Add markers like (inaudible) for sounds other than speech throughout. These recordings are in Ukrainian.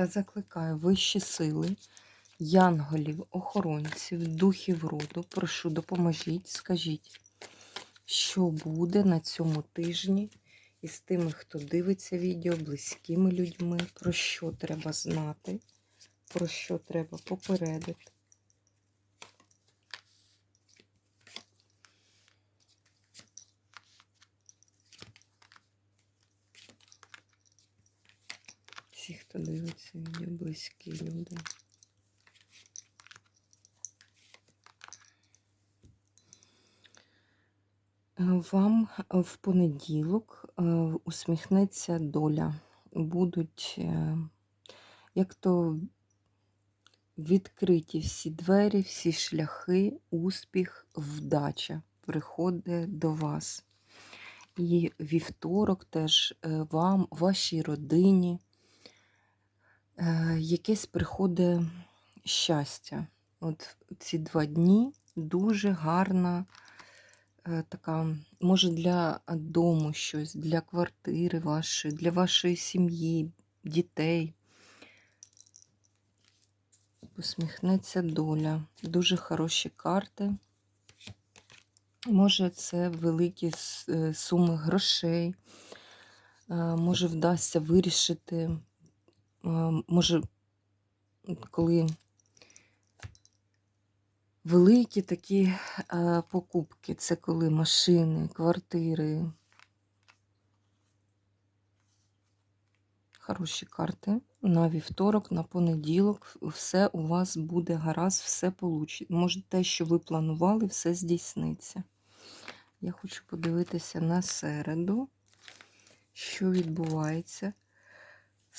Та закликаю вищі сили, янголів, охоронців, духів роду, прошу, допоможіть, скажіть, що буде на цьому тижні із тими, хто дивиться відео, близькими людьми, про що треба знати, про що треба попередити. Всі, хто дивиться відео, близькі люди. Е, Вам в понеділок е, усміхнеться доля. Будуть, е, як то відкриті всі двері, всі шляхи, успіх, вдача приходить до вас. І вівторок теж вам, вашій родині е, якесь приходить щастя. От ці два дні дуже гарна е, така, може, для дому щось, для квартири вашої, для вашої сім'ї, дітей. Посміхнеться доля. Дуже хороші карти. Може, це великі е, суми грошей, е, може, вдасться вирішити може, коли великі такі покупки, це коли машини, квартири. Хороші карти. На вівторок, на понеділок, все у вас буде гаразд, все получить. Може, те, що ви планували, все здійсниться. Я хочу подивитися на середу, що відбувається.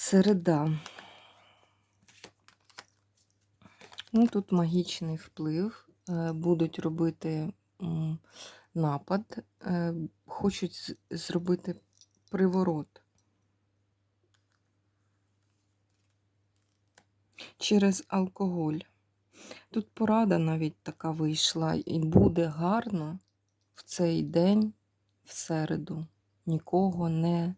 Середа. Ну, Тут магічний вплив. Е, будуть робити напад, е, хочуть зробити приворот. Через алкоголь. Тут порада навіть така вийшла, і буде гарно в цей день, в середу, нікого не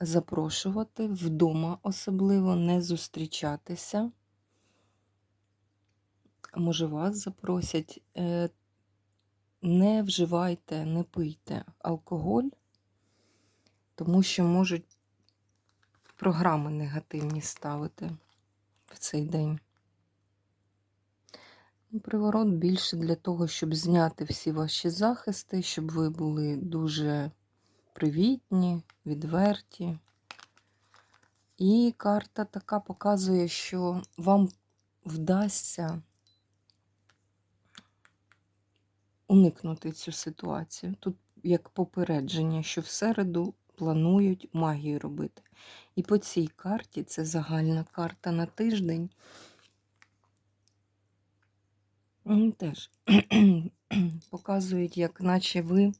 запрошувати вдома, особливо не зустрічатися. Може, вас запросять, е, не вживайте, не пийте алкоголь, тому що можуть програми негативні ставити в цей день. Приворот більше для того, щоб зняти всі ваші захисти, щоб ви були дуже привітні, відверті. І карта така показує, що вам вдасться уникнути цю ситуацію. Тут як попередження, що в середу планують магію робити. І по цій карті це загальна карта на тиждень. Теж (clears throat) показують, як наче ви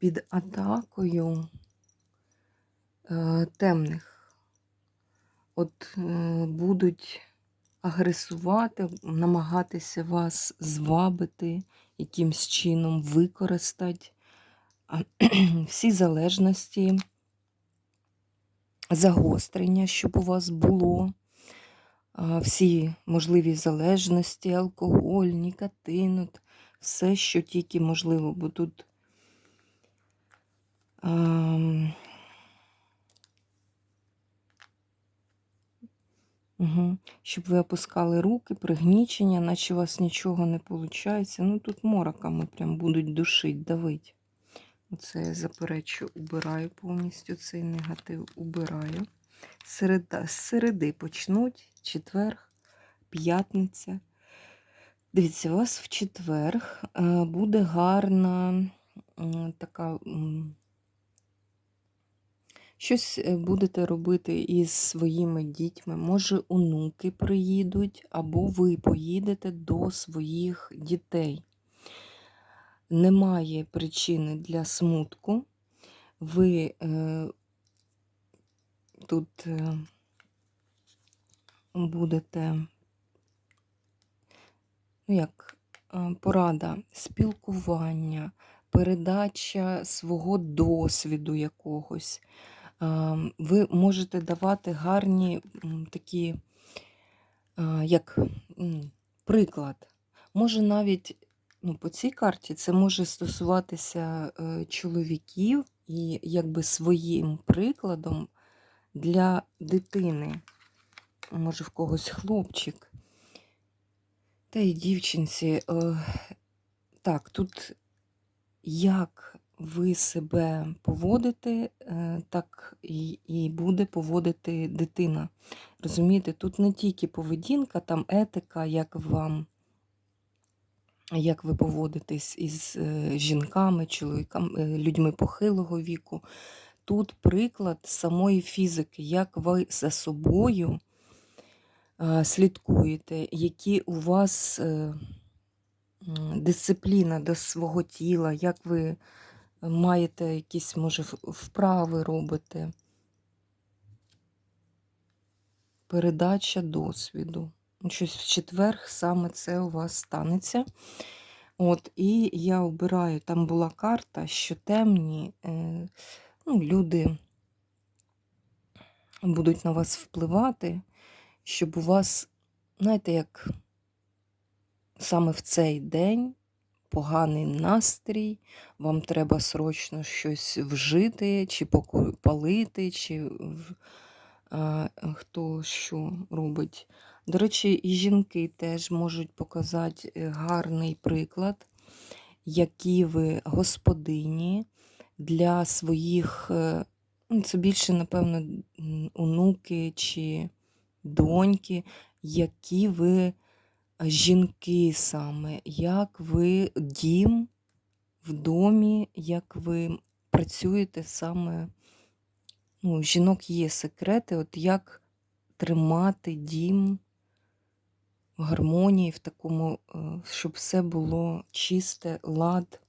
під атакою е, темних. От е, будуть агресувати, намагатися вас звабити, якимсь чином використати (clears throat) всі залежності, загострення, щоб у вас було. Всі можливі залежності, алкоголь, нікотин, все, що тільки можливо, бо тут Угу. Щоб ви опускали руки, пригнічення, наче у вас нічого не виходить. Ну тут мороками прям будуть душити, давить. Оце я заперечу, убираю повністю цей негатив, убираю. Середа, з середи почнуть четверг, п'ятниця. Дивіться, у вас в четверг е, буде гарна така Щось е, будете робити із своїми дітьми. Може, онуки приїдуть, або ви поїдете до своїх дітей. Немає причини для смутку. Ви е, тут е, будете, ну як, е, порада, спілкування, передача свого досвіду якогось. Е, Ви можете давати гарні такі, е, як приклад. Може навіть ну, по цій карті це може стосуватися е, чоловіків і якби своїм прикладом для дитини. Може, в когось хлопчик. Та й дівчинці. Е, так, тут як ви себе поводите, е, так і, буде поводити дитина. Розумієте, тут не тільки поведінка, там етика, як вам, як ви поводитесь із е, жінками, чоловіками, е, людьми похилого віку. Тут приклад самої фізики, як ви за собою слідкуєте, які у вас дисципліна до свого тіла, як ви маєте якісь, може, вправи робите. Передача досвіду. Ну, Щось в четвер саме це у вас станеться. От, і я обираю, там була карта, що темні е, ну, люди будуть на вас впливати, щоб у вас, знаєте, як саме в цей день поганий настрій, вам треба срочно щось вжити, чи палити, чи а, хто що робить. До речі, і жінки теж можуть показати е, гарний приклад, які ви господині для своїх, е, ну, це більше, напевно, онуки чи доньки, які ви жінки саме, як ви дім в домі, як ви працюєте саме. Ну, жінок є секрети, от як тримати дім в гармонії, в такому, е, щоб все було чисте, лад.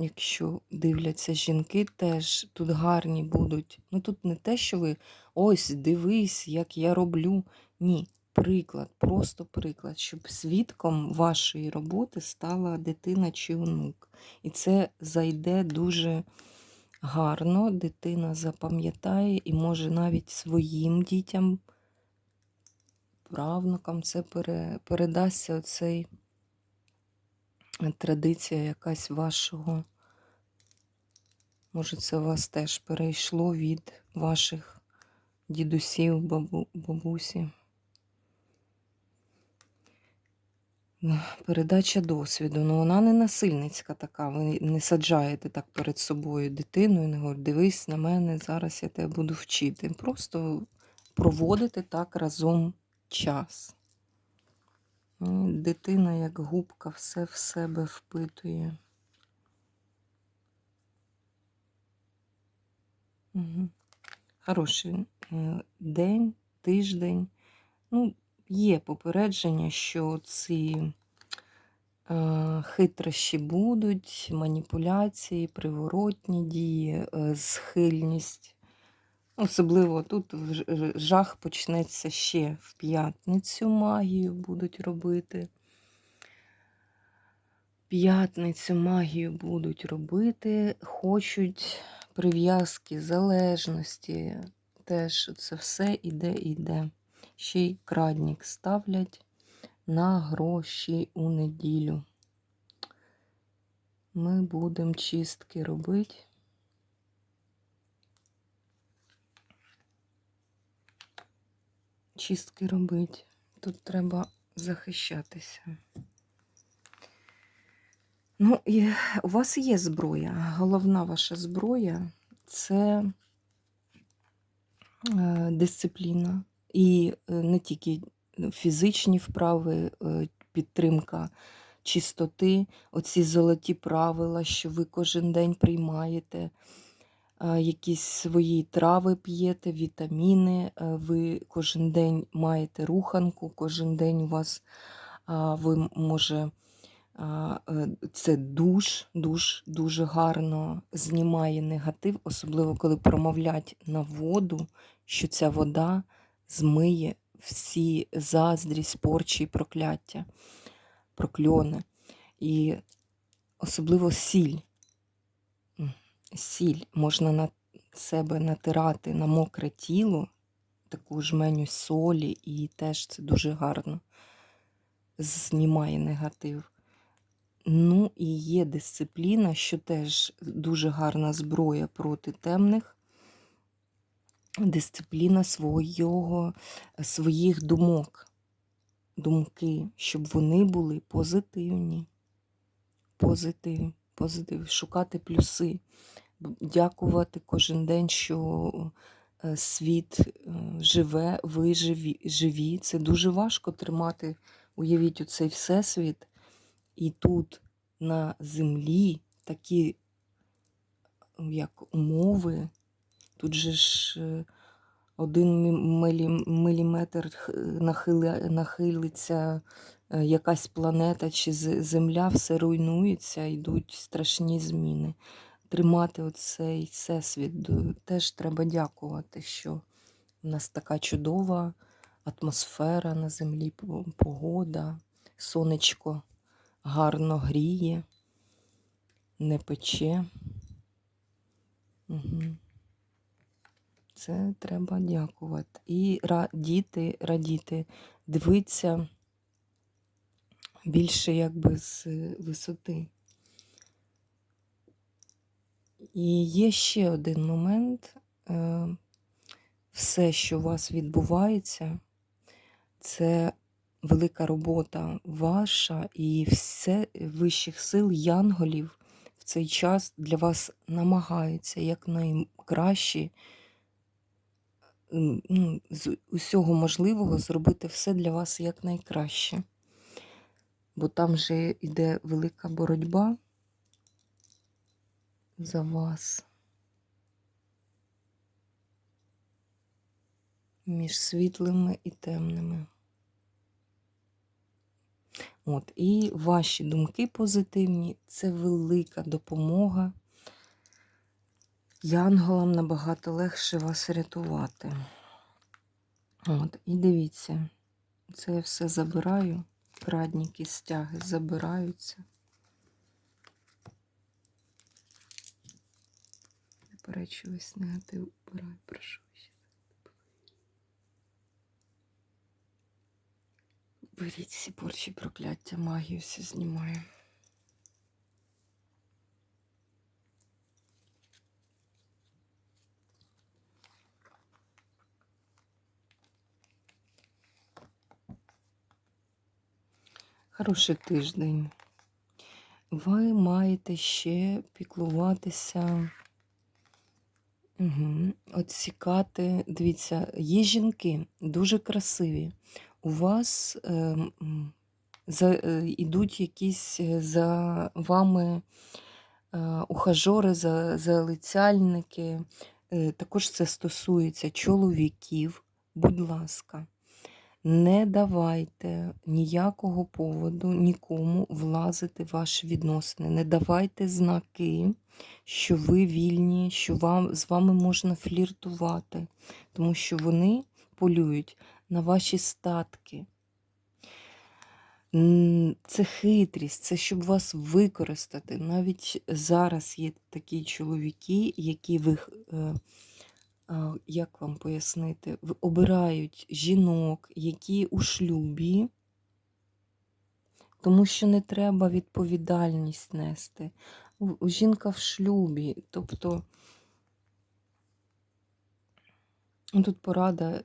Якщо дивляться жінки, теж тут гарні будуть. Ну тут не те, що ви ось дивись, як я роблю. Ні, приклад, просто приклад, щоб свідком вашої роботи стала дитина чи онук. І це зайде дуже гарно, дитина запам'ятає і може навіть своїм дітям, правнукам це пере, передасться оцей традиція якась вашого. Може, це у вас теж перейшло від ваших дідусів, бабу, бабусі. Ну, Передача досвіду. Ну, вона не насильницька така. Ви не саджаєте так перед собою дитину і не говорите, дивись на мене, зараз я тебе буду вчити. Просто проводите так разом час. Дитина, як губка, все в себе впитує. Хороший е, день, тиждень. Ну, є попередження, що ці е, хитрощі будуть, маніпуляції, приворотні дії, е, схильність. Особливо тут жах почнеться ще в п'ятницю магію будуть робити. П'ятницю магію будуть робити, хочуть прив'язки, залежності. Теж це все іде, іде. Ще й крадник ставлять на гроші у неділю. Ми будемо чистки робити. Чистки робити. Тут треба захищатися. Ну, і у вас є зброя. Головна ваша зброя це е, дисципліна. І е, не тільки фізичні вправи, е, підтримка чистоти, оці золоті правила, що ви кожен день приймаєте, якісь свої трави п'єте, вітаміни, е, ви кожен день маєте руханку, кожен день у вас ви може. е, Це душ, душ дуже гарно знімає негатив, особливо коли промовлять на воду, що ця вода змиє всі заздрість, порчі і прокляття, прокльони. І особливо сіль. Сіль можна на себе натирати на мокре тіло, таку жменю солі, і теж це дуже гарно знімає негатив. Ну і є дисципліна, що теж дуже гарна зброя проти темних. Дисципліна свого, своїх думок, думки, щоб вони були позитивні. Позитив, позитив, шукати плюси, дякувати кожен день, що е, світ е, живе, ви живі, живі. Це дуже важко тримати, уявіть, оцей всесвіт, і тут на землі такі як умови, тут же ж е, один міліметр нахили, нахилиться якась планета чи земля, все руйнується, йдуть страшні зміни. Тримати оцей всесвіт теж треба дякувати, що в нас така чудова атмосфера на землі, погода, сонечко гарно гріє, не пече. Угу. Це треба дякувати. І радіти, радіти, дивитися більше якби з висоти. І є ще один момент. Е, Все, що у вас відбувається, це велика робота ваша і все вищих сил, янголів в цей час для вас намагаються якнайкраще ну, з усього можливого зробити все для вас якнайкраще. Бо там же йде велика боротьба за вас між світлими і темними. От, і ваші думки позитивні це велика допомога. Янголам набагато легше вас рятувати. От, і дивіться, це я все забираю. Крадніки стяги забираються. Заперечу весь негатив убираю, прошу ще. Беріть всі порчі прокляття, магію все знімаю. Хороший тиждень. Ви маєте ще піклуватися, угу. отсікати. Дивіться, є жінки дуже красиві. У вас е, за, е, ідуть якісь е, за вами е, ухажори, за, залицяльники. Е, також це стосується чоловіків. Будь ласка. Не давайте ніякого поводу нікому влазити в ваші відносини. Не давайте знаки, що ви вільні, що вам, з вами можна фліртувати, тому що вони полюють на ваші статки. Це хитрість, це щоб вас використати. Навіть зараз є такі чоловіки, які ви, е, як вам пояснити, обирають жінок, які у шлюбі, тому що не треба відповідальність нести. Жінка в шлюбі, тобто тут порада,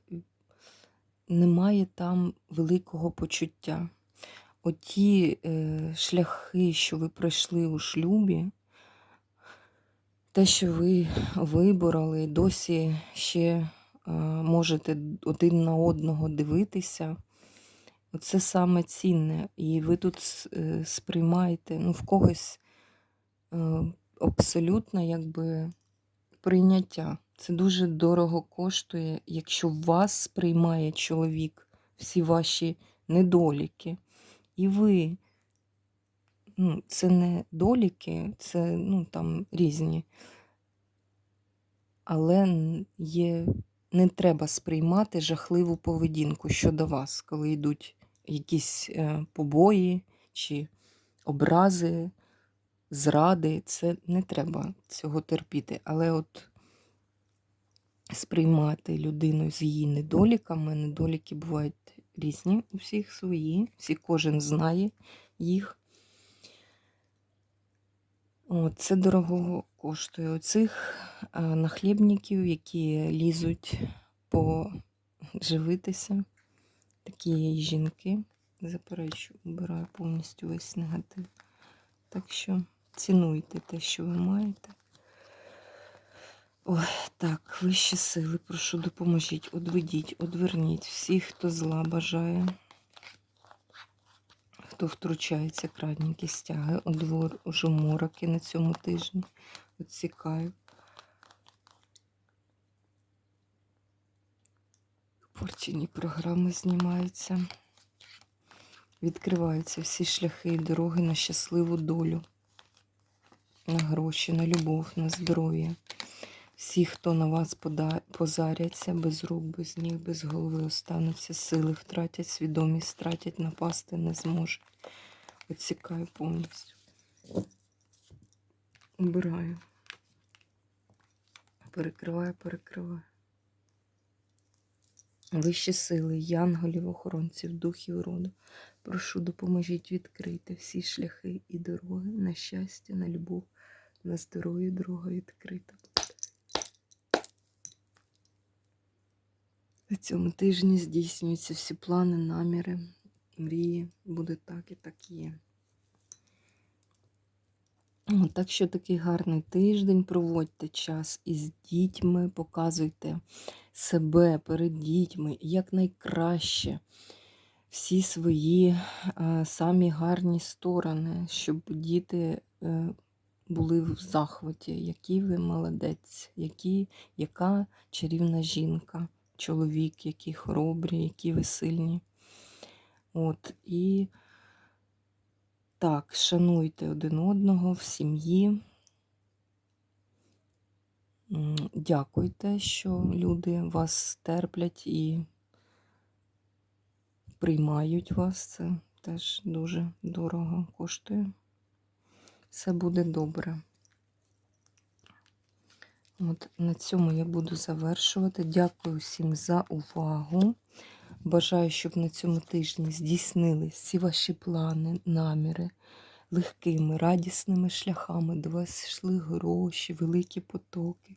немає там великого почуття. Оті е, шляхи, що ви пройшли у шлюбі, те, що ви вибороли, досі ще е, можете один на одного дивитися, Оце саме цінне. І ви тут е, сприймаєте, ну, в когось е, абсолютно якби прийняття. Це дуже дорого коштує, якщо вас сприймає чоловік, всі ваші недоліки. І ви, ну, це не доліки, це ну, там різні. Але є, не треба сприймати жахливу поведінку щодо вас, коли йдуть якісь е, побої чи образи, зради. Це не треба цього терпіти. Але от сприймати людину з її недоліками, недоліки бувають різні, у всіх свої, всі кожен знає їх. От, це дорого коштує. Оцих нахлібників, які лізуть поживитися, такі є жінки. Заперечу, убираю повністю весь негатив. Так що цінуйте те, що ви маєте. Ой, так, вищі сили, прошу, допоможіть, одведіть, одверніть всіх, хто зла бажає, хто втручається крадніки стяги, одворожу мороки на цьому тижні. Відсікаю. Порчені програми знімаються. Відкриваються всі шляхи і дороги на щасливу долю, на гроші, на любов, на здоров'я. Всі, хто на вас позаряться, без рук, без ніг, без голови остануться, сили втратять, свідомість втратять, напасти не зможуть. Відсікаю повністю. Убираю. Перекриваю, перекриваю. Вищі сили, янголів, охоронців, духів роду. Прошу, допоможіть відкрити всі шляхи і дороги на щастя, на любов, на здоров'я, дорога відкрита. На цьому тижні здійснюються всі плани, наміри, мрії. Буде так і так є. Так що такий гарний тиждень. Проводьте час із дітьми, показуйте себе перед дітьми якнайкраще. Всі свої е, самі гарні сторони, щоб діти е, були в захваті. Який ви молодець, які, яка чарівна жінка, чоловік, які хоробрі, які ви сильні. От, і так, шануйте один одного в сім'ї. Дякуйте, що люди вас терплять і приймають вас. Це теж дуже дорого коштує. Все буде добре. От на цьому я буду завершувати. Дякую всім за увагу. Бажаю, щоб на цьому тижні здійснились всі ваші плани, наміри легкими, радісними шляхами. До вас йшли гроші, великі потоки.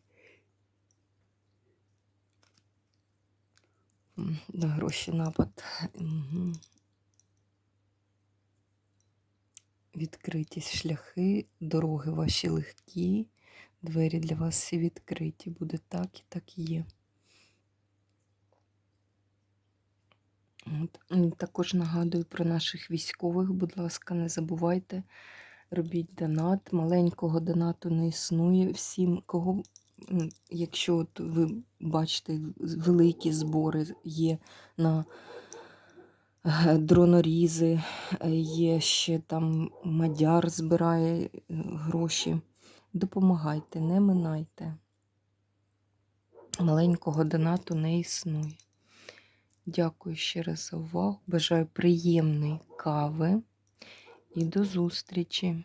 На гроші напад. Угу. Відкриті шляхи, дороги ваші легкі, двері для вас всі відкриті. Буде так і так є. От. Також нагадую про наших військових. Будь ласка, не забувайте, робіть донат. Маленького донату не існує. Всім, кого, якщо от ви бачите, великі збори є на е, дронорізи, е, є ще там мадяр збирає е, гроші. Допомагайте, не минайте. Маленького донату не існує. Дякую ще раз за увагу. Бажаю приємної кави і до зустрічі!